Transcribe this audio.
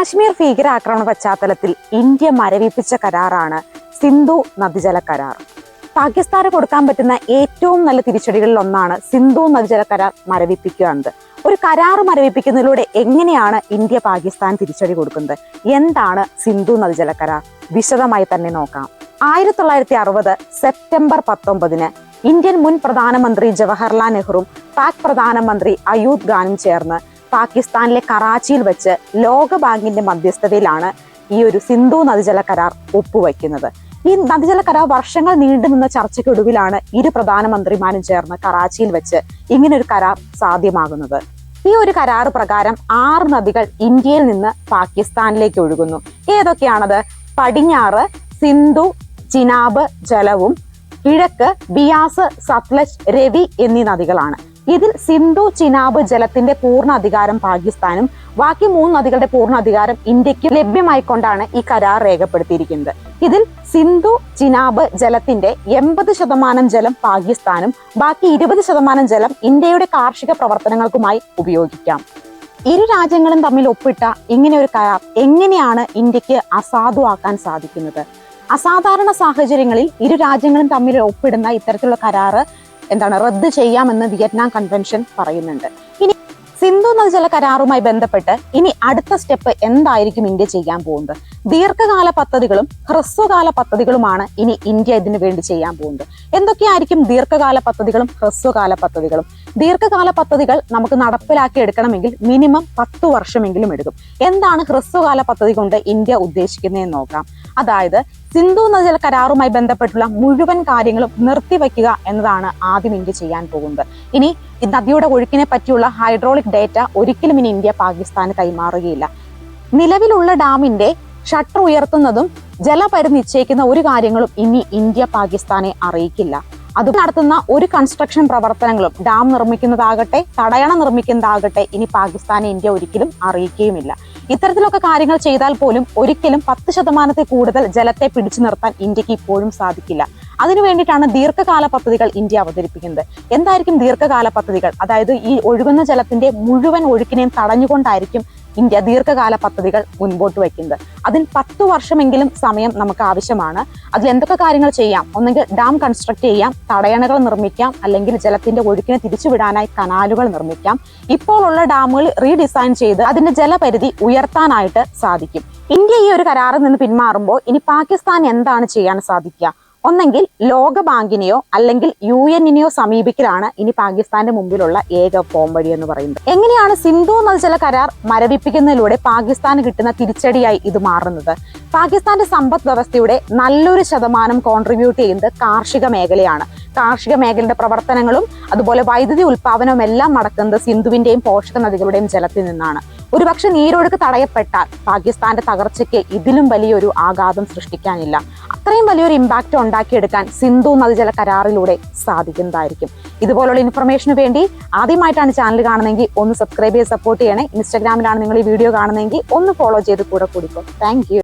കാശ്മീർ ഭീകരാക്രമണ പശ്ചാത്തലത്തിൽ ഇന്ത്യ മരവിപ്പിച്ച കരാറാണ് സിന്ധു നദിജല കരാർ. പാകിസ്ഥാന് കൊടുക്കാൻ പറ്റുന്ന ഏറ്റവും നല്ല തിരിച്ചടികളിൽ ഒന്നാണ് സിന്ധു നദിജല കരാർ മരവിപ്പിക്കുക എന്നത്. ഒരു കരാർ മരവിപ്പിക്കുന്നതിലൂടെ എങ്ങനെയാണ് ഇന്ത്യ പാകിസ്ഥാൻ തിരിച്ചടി കൊടുക്കുന്നത്? എന്താണ് സിന്ധു നദിജല കരാർ? വിശദമായി തന്നെ നോക്കാം. ആയിരത്തി തൊള്ളായിരത്തി അറുപത് സെപ്റ്റംബർ പത്തൊമ്പതിന് ഇന്ത്യൻ മുൻ പ്രധാനമന്ത്രി ജവഹർലാൽ നെഹ്റുവും പാക് പ്രധാനമന്ത്രി അയൂബ് ഖാനും ചേർന്ന് പാകിസ്ഥാനിലെ കറാച്ചിയിൽ വെച്ച് ലോകബാങ്കിന്റെ മധ്യസ്ഥതയിലാണ് ഈ ഒരു സിന്ധു നദിജല കരാർ ഒപ്പുവയ്ക്കുന്നത്. ഈ നദിജല കരാർ വർഷങ്ങൾ നീണ്ടുനിന്ന ചർച്ചയ്ക്കൊടുവിലാണ് ഇരു പ്രധാനമന്ത്രിമാരും ചേർന്ന് കറാച്ചിയിൽ വെച്ച് ഇങ്ങനെ ഒരു കരാർ സാധ്യമാകുന്നത്. ഈ ഒരു കരാർ പ്രകാരം ആറ് നദികൾ ഇന്ത്യയിൽ നിന്ന് പാകിസ്ഥാനിലേക്ക് ഒഴുകുന്നു. ഏതൊക്കെയാണത്? പടിഞ്ഞാറ് സിന്ധു ചിനാബ് ജലവും കിഴക്ക് ബിയാസ് സത്ലജ് രവി എന്നീ നദികളാണ്. ഇതിൽ സിന്ധു ചിനാബ് ജലത്തിന്റെ പൂർണ അധികാരം പാകിസ്ഥാനും ബാക്കി മൂന്ന് നദികളുടെ പൂർണ അധികാരം ഇന്ത്യയ്ക്ക് ലഭ്യമായിക്കൊണ്ടാണ് ഈ കരാർ രേഖപ്പെടുത്തിയിരിക്കുന്നത്. ഇതിൽ സിന്ധു ചിനാബ് ജലത്തിന്റെ എൺപത് ശതമാനം ജലം പാകിസ്ഥാനും ബാക്കി ഇരുപത് ശതമാനം ജലം ഇന്ത്യയുടെ കാർഷിക പ്രവർത്തനങ്ങൾക്കുമായി ഉപയോഗിക്കാം. ഇരു രാജ്യങ്ങളും തമ്മിൽ ഒപ്പിട്ട ഇങ്ങനെ ഒരു കരാർ എങ്ങനെയാണ് ഇന്ത്യയ്ക്ക് അസാധുവാക്കാൻ സാധിക്കുന്നത്? അസാധാരണ സാഹചര്യങ്ങളിൽ ഇരു രാജ്യങ്ങളും തമ്മിൽ ഒപ്പിടുന്ന ഇത്തരത്തിലുള്ള കരാറ് എന്താണ് റദ്ദ് ചെയ്യാമെന്ന് വിയറ്റ്നാം കൺവെൻഷൻ പറയുന്നുണ്ട്. ഇനി സിന്ധു നദീജല കരാറുമായി ബന്ധപ്പെട്ട് ഇനി അടുത്ത സ്റ്റെപ്പ് എന്തായിരിക്കും ഇന്ത്യ ചെയ്യാൻ പോകുന്നത്? ദീർഘകാല പദ്ധതികളും ഹ്രസ്വകാല പദ്ധതികളുമാണ് ഇനി ഇന്ത്യ ഇതിനു വേണ്ടി ചെയ്യാൻ പോകുന്നത്. എന്തൊക്കെയായിരിക്കും ദീർഘകാല പദ്ധതികളും ഹ്രസ്വകാല പദ്ധതികളും? ദീർഘകാല പദ്ധതികൾ നമുക്ക് നടപ്പിലാക്കി എടുക്കണമെങ്കിൽ മിനിമം പത്തു വർഷമെങ്കിലും എടുക്കും. എന്താണ് ഹ്രസ്വകാല പദ്ധതി കൊണ്ട് ഇന്ത്യ ഉദ്ദേശിക്കുന്നതെന്ന് നോക്കാം. അതായത് സിന്ധു നദീജല കരാറുമായി ബന്ധപ്പെട്ടുള്ള മുഴുവൻ കാര്യങ്ങളും നിർത്തിവെക്കുക എന്നതാണ് ആദ്യം ഇന്ത്യ ചെയ്യാൻ പോകുന്നത്. ഇനി ഈ നദിയുടെ ഒഴുക്കിനെ പറ്റിയുള്ള ഹൈഡ്രോളിക് ഡേറ്റ ഒരിക്കലും ഇനി ഇന്ത്യ പാകിസ്ഥാന് കൈമാറുകയില്ല. നിലവിലുള്ള ഡാമിന്റെ ഷട്ടർ ഉയർത്തുന്നതും ജലപരി നിശ്ചയിക്കുന്ന ഒരു കാര്യങ്ങളും ഇനി ഇന്ത്യ പാകിസ്ഥാനെ അറിയിക്കില്ല. അത് നടത്തുന്ന ഒരു കൺസ്ട്രക്ഷൻ പ്രവർത്തനങ്ങളും ഡാം നിർമ്മിക്കുന്നതാകട്ടെ തടയണ നിർമ്മിക്കുന്നതാകട്ടെ ഇനി പാകിസ്ഥാനെ ഇന്ത്യ ഒരിക്കലും അറിയിക്കുകയുമില്ല. ഇത്തരത്തിലൊക്കെ കാര്യങ്ങൾ ചെയ്താൽ പോലും ഒരിക്കലും പത്ത് ശതമാനത്തിൽ കൂടുതൽ ജലത്തെ പിടിച്ചു നിർത്താൻ ഇന്ത്യയ്ക്ക് ഇപ്പോഴും സാധിക്കില്ല. അതിനു വേണ്ടിയിട്ടാണ് ദീർഘകാല പദ്ധതികൾ ഇന്ത്യ അവതരിപ്പിക്കുന്നത്. എന്തായിരിക്കും ദീർഘകാല പദ്ധതികൾ? അതായത് ഈ ഒഴുകുന്ന ജലത്തിന്റെ മുഴുവൻ ഒഴുക്കിനെയും തടഞ്ഞുകൊണ്ടായിരിക്കും ഇന്ത്യ ദീർഘകാല പദ്ധതികൾ മുൻപോട്ട് വയ്ക്കുന്നത്. അതിൽ പത്തു വർഷമെങ്കിലും സമയം നമുക്ക് ആവശ്യമാണ്. അതിൽ എന്തൊക്കെ കാര്യങ്ങൾ ചെയ്യാം? ഒന്നെങ്കിൽ ഡാം കൺസ്ട്രക്ട് ചെയ്യാം തടയണകൾ നിർമ്മിക്കാം അല്ലെങ്കിൽ ജലത്തിന്റെ ഒഴുക്കിനെ തിരിച്ചുവിടാനായി കനാലുകൾ നിർമ്മിക്കാം. ഇപ്പോഴുള്ള ഡാമുകൾ റീഡിസൈൻ ചെയ്ത് അതിന്റെ ജലപരിധി ഉയർത്താനായിട്ട് സാധിക്കും. ഇന്ത്യ ഈ ഒരു കരാറിൽ നിന്ന് പിന്മാറുമ്പോൾ ഇനി പാകിസ്ഥാൻ എന്താണ് ചെയ്യാൻ സാധിക്കുക? ഒന്നെങ്കിൽ ലോകബാങ്കിനെയോ അല്ലെങ്കിൽ യു എന്നിനെയോ സമീപിക്കലാണ് ഇനി പാകിസ്ഥാന്റെ മുമ്പിലുള്ള ഏക പോംവഴി എന്ന് പറയുന്നത്. എങ്ങനെയാണ് സിന്ധു നദിജല കരാർ മരവിപ്പിക്കുന്നതിലൂടെ പാകിസ്ഥാന് കിട്ടുന്ന തിരിച്ചടിയായി ഇത് മാറുന്നത്? പാകിസ്ഥാന്റെ സമ്പദ് വ്യവസ്ഥയുടെ നല്ലൊരു ശതമാനം കോൺട്രിബ്യൂട്ട് ചെയ്യുന്നത് കാർഷിക മേഖലയാണ്. കാർഷിക മേഖലയുടെ പ്രവർത്തനങ്ങളും അതുപോലെ വൈദ്യുതി ഉൽപാദനവും എല്ലാം നടക്കുന്നത് സിന്ധുവിന്റെയും പോഷക നദികളുടെയും ജലത്തിൽ നിന്നാണ്. ഒരുപക്ഷെ നീരൊഴുക്ക് തടയപ്പെട്ടാൽ പാകിസ്ഥാന്റെ തകർച്ചയ്ക്ക് ഇതിലും വലിയൊരു ആഘാതം സൃഷ്ടിക്കാനില്ല. അത്രയും വലിയൊരു ഇമ്പാക്റ്റ് ഉണ്ടാക്കിയെടുക്കാൻ സിന്ധു നദീജല കരാറിലൂടെ സാധിക്കുന്നതായിരിക്കും. ഇതുപോലുള്ള ഇൻഫർമേഷന് വേണ്ടി ആദ്യമായിട്ടാണ് ചാനൽ കാണുന്നതെങ്കിൽ ഒന്ന് സബ്സ്ക്രൈബ് ചെയ്ത് സപ്പോർട്ട് ചെയ്യണേ. ഇൻസ്റ്റാഗ്രാമിലാണ് നിങ്ങൾ ഈ വീഡിയോ കാണുന്നതെങ്കിൽ ഒന്ന് ഫോളോ ചെയ്ത് കൂടെ കൂടിക്കോ. താങ്ക്